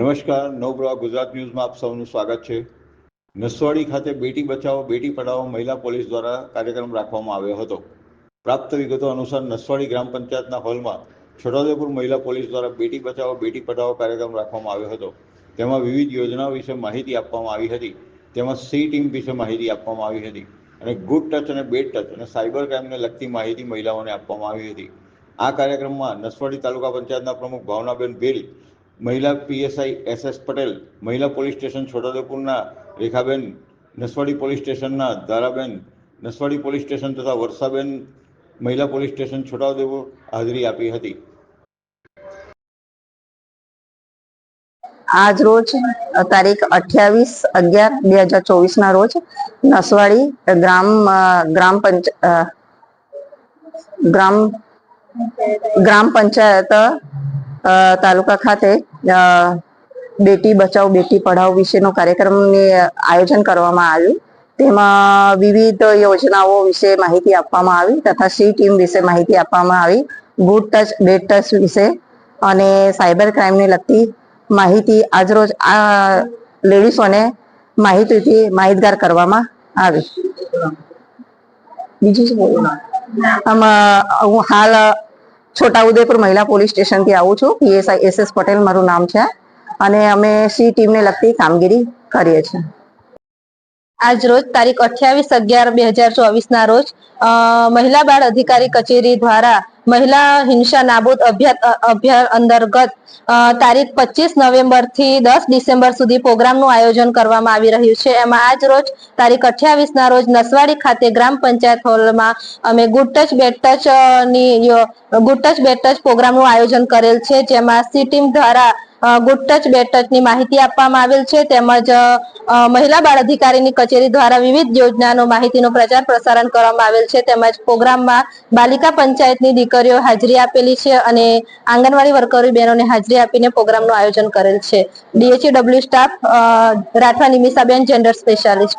નમસ્કાર, નવપ્રવાહ ગુજરાત ન્યૂઝમાં આપ સૌનું સ્વાગત છે. નસવાડી ખાતે બેટી બચાવો, બેટી પઢાઓ મહિલા પોલીસ દ્વારા કાર્યક્રમ રાખવામાં આવ્યો હતો. પ્રાપ્ત વિગતો અનુસાર નસવાડી ગ્રામ પંચાયતના હોલમાં છોટાઉદેપુર મહિલા પોલીસ દ્વારા બેટી બચાવો, બેટી પઢાઓ કાર્યક્રમ રાખવામાં આવ્યો હતો. તેમાં વિવિધ યોજનાઓ વિશે માહિતી આપવામાં આવી હતી. તેમાં સી ટીમ વિશે માહિતી આપવામાં આવી હતી અને ગુડ ટચ અને બેડ ટચ અને સાયબર ક્રાઇમને લગતી માહિતી મહિલાઓને આપવામાં આવી હતી. આ કાર્યક્રમમાં નસવાડી તાલુકા પંચાયતના પ્રમુખ ભાવનાબેન ભીલ મહિલા પીએસઆઈ એસ એસ પટેલ, મહિલા પોલીસ સ્ટેશન છોટાઉદેપુરના રેખાબેન, નસવાડી પોલીસ સ્ટેશનના ધારાબેન, નસવાડી પોલીસ સ્ટેશન તથા વર્ષાબેન મહિલા પોલીસ સ્ટેશન છોટાઉદેપુર હાજરી આપી હતી. આજ રોજ, તારીખ અઠ્યાવીસ અગિયાર બે હજાર ચોવીસ ના રોજ નસવાડી ગ્રામ ગ્રામ પંચ ગ્રામ ગ્રામ પંચાયત તાલુકા ખાતે બેટી બચાવ બેટી પઢાઓ વિશેનો કાર્યક્રમની આયોજન કરવામાં આવ્યું. તેમાં વિવિધ યોજનાઓ વિશે માહિતી આપવામાં આવી તથા સી ટીમ વિશે માહિતી આપવામાં આવી, ગુડ ટચ, બેડ ટચ વિશે અને સાયબર ક્રાઇમને લગતી માહિતી આજરોજ આ લેડીઝોને માહિતીથી માહિતગાર કરવામાં આવી. બીજું શું બોલું? આમાં હું હાલ છોટાઉદેપુર મહિલા પોલીસ સ્ટેશનથી આવું છું. પીએસઆઈ એસ એસ પટેલ મારું નામ છે. અને અમે સી ટીમને લગતી કામગીરી કરીએ છીએ. આજ રોજ તારીખ અઠ્યાવીસ અગિયાર બે હજાર ચોવીસ ના રોજ મહિલા બાળ અધિકારી કચેરી દ્વારા મહિલા હિંસા નાબૂદ અભિયાન અંતર્ગત તારીખ પચીસ નવેમ્બરથી દસ ડિસેમ્બર સુધી પ્રોગ્રામનું આયોજન કરવામાં આવી રહ્યું છે. એમાં આજ રોજ તારીખ અઠ્યાવીસ ના રોજ નસવાડી ખાતે ગ્રામ પંચાયત હોલમાં અમે ગુડ ટચ બેડ ટચની ગુડ ટચ પ્રોગ્રામનું આયોજન કરેલ છે, જેમાં સી ટીમ દ્વારા ગુડ ટચ, બેડ ટચની માહિતી આપવામાં આવેલ છે. તેમજ મહિલા બાળ અધિકારીની કચેરી દ્વારા વિવિધ યોજનાનો માહિતીનો પ્રચાર પ્રસારણ કરવામાં આવેલ છે. તેમજ પ્રોગ્રામમાં બાલિકા પંચાયતની દીકરીઓ હાજરી આપેલી છે અને આંગણવાડી વર્કરો બહેનોને હાજરી આપીને પ્રોગ્રામનું આયોજન કરેલ છે. DHW staff Rathwa Nimishaben, gender specialist.